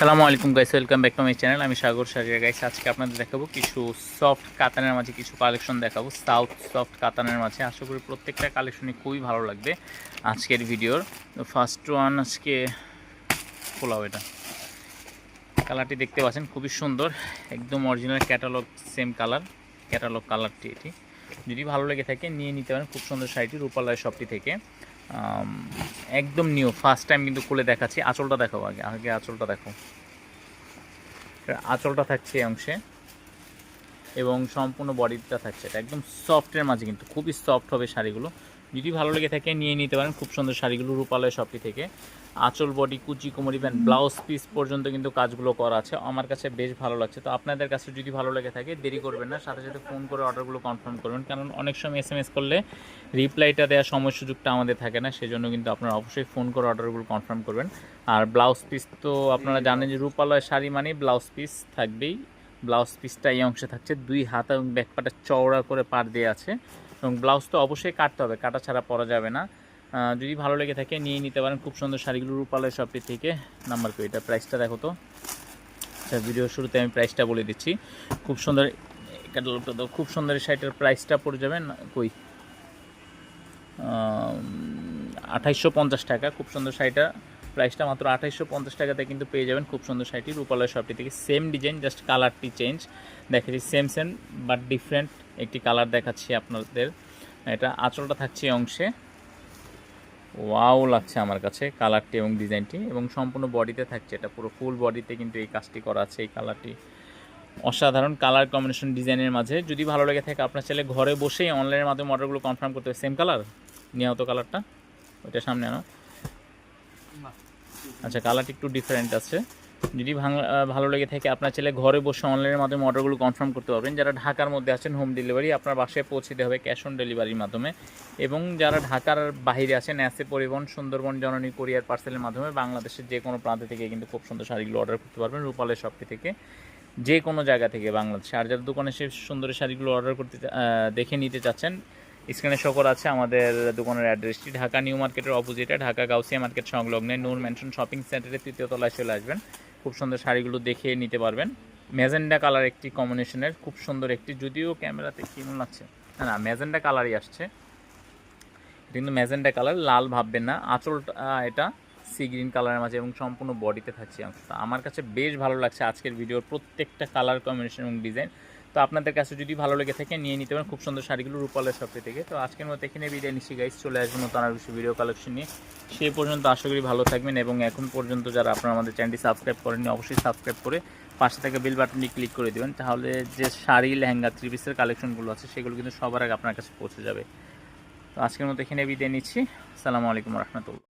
সালামু আলাইকুম guys welcome back to my channel আমি সাগর সাজিয়া গাইস আজকে আপনাদের দেখাবো কিছু সফট কাতানের মাঝে কিছু কালেকশন দেখাবো। সাউথ সফট কাতানের মাঝে। আশা করি প্রত্যেকটা কালেকশনই খুবই ভালো লাগবে আজকের ভিডিওর। ফার্স্ট ওয়ান আজকে খোলাও এটা। কালারটি দেখতে পাচ্ছেন, খুবই সুন্দর। একদম original catalogue same colour catalogue কালারটি এটি। যদি ভালো লেগে থাকে, নিয়ে নিতে পারেন। খুব সুন্দর শাড়িটি রূপালয় শপটি থেকে। একদম নিউ ফার্স্ট টাইম কিন্তু খুলে দেখাচ্ছি। আঁচলটা দেখো আগে আগে আঁচলটা দেখো। আঁচলটা থাকছে এই অংশে এবং সম্পূর্ণ বডিটা থাকছে এটা। একদম সফটের মাঝে কিন্তু, খুবই সফট হবে শাড়িগুলো। যদি ভালো লেগে থাকে, নিয়ে নিতে পারেন। খুব সুন্দর শাড়িগুলো রূপালয় শপটি থেকে। আঁচল বডি কুচি, কোমরি প্যান্ট ব্লাউজ পিস পর্যন্ত কিন্তু কাজগুলো করা আছে। আমার কাছে বেশ ভালো লাগছে। তো আপনাদের কাছে যদি ভালো লেগে থাকে, দেরি করবেন না। সাথে সাথে ফোন করে অর্ডারগুলো কনফার্ম করবেন। কারণ অনেক সময় এস এম এস করলে রিপ্লাইটা দেওয়ার সময় সুযোগটা আমাদের থাকে না। সেজন্য কিন্তু আপনারা অবশ্যই ফোন করে অর্ডারগুলো কনফার্ম করবেন। আর ব্লাউজ পিস তো আপনারা জানেন যে রূপালয় শাড়ি মানে ব্লাউজ পিস থাকবেই। ব্লাউজ পিসটা এই অংশে থাকছে। দুই হাত এবং ব্যাকপাটা চওড়া করে পার দিয়ে আছে। এবং ব্লাউজ তো অবশ্যই কাটতে হবে, কাটা ছাড়া পরা যাবে না। যদি ভালো লেগে থাকে নিয়ে নিতে পারেন। খুব সুন্দর শাড়িগুলো রূপালয় শপটি থেকে। নাম্বার কই এটা প্রাইসটা দেখো তো। আচ্ছা ভিডিও শুরুতে আমি প্রাইসটা বলে দিচ্ছি। খুব সুন্দর ক্যাটালগটা তো খুব সুন্দর শাড়িটার প্রাইসটা পড়ে যাবে কই? আঠাইশশো পঞ্চাশ টাকা। খুব সুন্দর শাড়িটা। প্রাইসটা মাত্র আঠাইশশো পঞ্চাশ টাকাতে কিন্তু পেয়ে যাবেন খুব সুন্দর শাড়িটি রূপালয় শপটি থেকে। সেম ডিজাইন জাস্ট কালারটি চেঞ্জ দেখাচ্ছি সেম সেম বাট ডিফারেন্ট একটি কালার দেখাচ্ছি আপনাদের। এটা আঁচলটা থাকছে এই অংশে। ওয়াও লাগছে আমার কাছে কালারটি এবং ডিজাইনটি এবং সম্পূর্ণ বডিতে থাকছে। এটা পুরো ফুল বডিতে কিন্তু এই কাজটি করা আছে এই কালারটি অসাধারণ কালার কম্বিনেশন ডিজাইনের মাঝে। যদি ভালো লেগে থাকে আপনার ছেলে ঘরে বসেই অনলাইনের মাধ্যমে অর্ডারগুলো কনফার্ম করতে হবে সেম কালার নিয়ে তো কালারটা ওইটা সামনে আনো। আচ্ছা কালারটি একটু ডিফারেন্ট আছে। যদি ভালো লেগে থাকে, আপনার ছেলে ঘরে বসে অনলাইনের মাধ্যমে অর্ডারগুলো কনফার্ম করতে পারবেন। যারা ঢাকার মধ্যে আছেন হোম ডেলিভারি আপনার বাসায় পৌঁছে দেওয়া হবে ক্যাশ অন ডেলিভারির মাধ্যমে। এবং যারা ঢাকার বাইরে আছেন অ্যাসে পরিবহন, সুন্দরবন, জননী কোরিয়ার পার্সেলের মাধ্যমে বাংলাদেশের যে কোনো প্রান্ত থেকে কিন্তু খুব সুন্দর শাড়িগুলো অর্ডার করতে পারবেন। রূপালের শপটি থেকে, যে কোনো জায়গা থেকে বাংলাদেশে। আর যারা দোকানে সে সুন্দর শাড়িগুলো অর্ডার করতে দেখে নিতে চাচ্ছেন স্ক্রিনে শো করা আছে আমাদের দোকানের অ্যাড্রেসটি। ঢাকা নিউ মার্কেটের অপোজিটে, ঢাকা গাউসিয়া মার্কেট সংলগ্নে নূর ম্যানশন শপিং সেন্টারের তৃতীয় তলায় চলে আসবেন। খুব সুন্দর শাড়িগুলো দেখে নিতে পারবেন। ম্যাজেন্ডা কালার একটি কম্বিনেশনের খুব সুন্দর একটি, যদিও ক্যামেরাতে কেমন লাগছে? না না, ম্যাজেন্ডা কালারই আসছে। কিন্তু ম্যাজেন্ডা কালার, লাল ভাববেন না। আঁচলটা এটা সি গ্রিন কালারের মাঝে এবং সম্পূর্ণ বডিতে থাকছে আমার কাছে বেশ ভালো লাগছে আজকের ভিডিওর প্রত্যেকটা কালার কম্বিনেশন এবং ডিজাইন। তো আপনাদের কাছে যদি ভালো লেগে থাকে, নিয়ে নিতে পারেন। খুব সুন্দর শাড়িগুলো রূপালের শপে থেকে। তো আজকের মতো এখানে বিদায় নিচ্ছি গাইস চলে আসবেন নতুন আর কিছু ভিডিও কালেকশন নিয়ে। সে পর্যন্ত আশা করি ভালো থাকবেন এবং এখন পর্যন্ত যারা আপনারা আমাদের চ্যানেলটি সাবস্ক্রাইব করেননি, অবশ্যই সাবস্ক্রাইব করে পাশে থেকে বেল বাটনটি ক্লিক করে দেবেন। তাহলে যে শাড়ি, লেহেঙ্গা থ্রি পিসের কালেকশনগুলো আছে, সেগুলো কিন্তু সবার আগে আপনার কাছে পৌঁছে যাবে। তো আজকের মতো এখানে বিদায় নিচ্ছি। আসসালামু আলাইকুম রহমতুল্লাহ।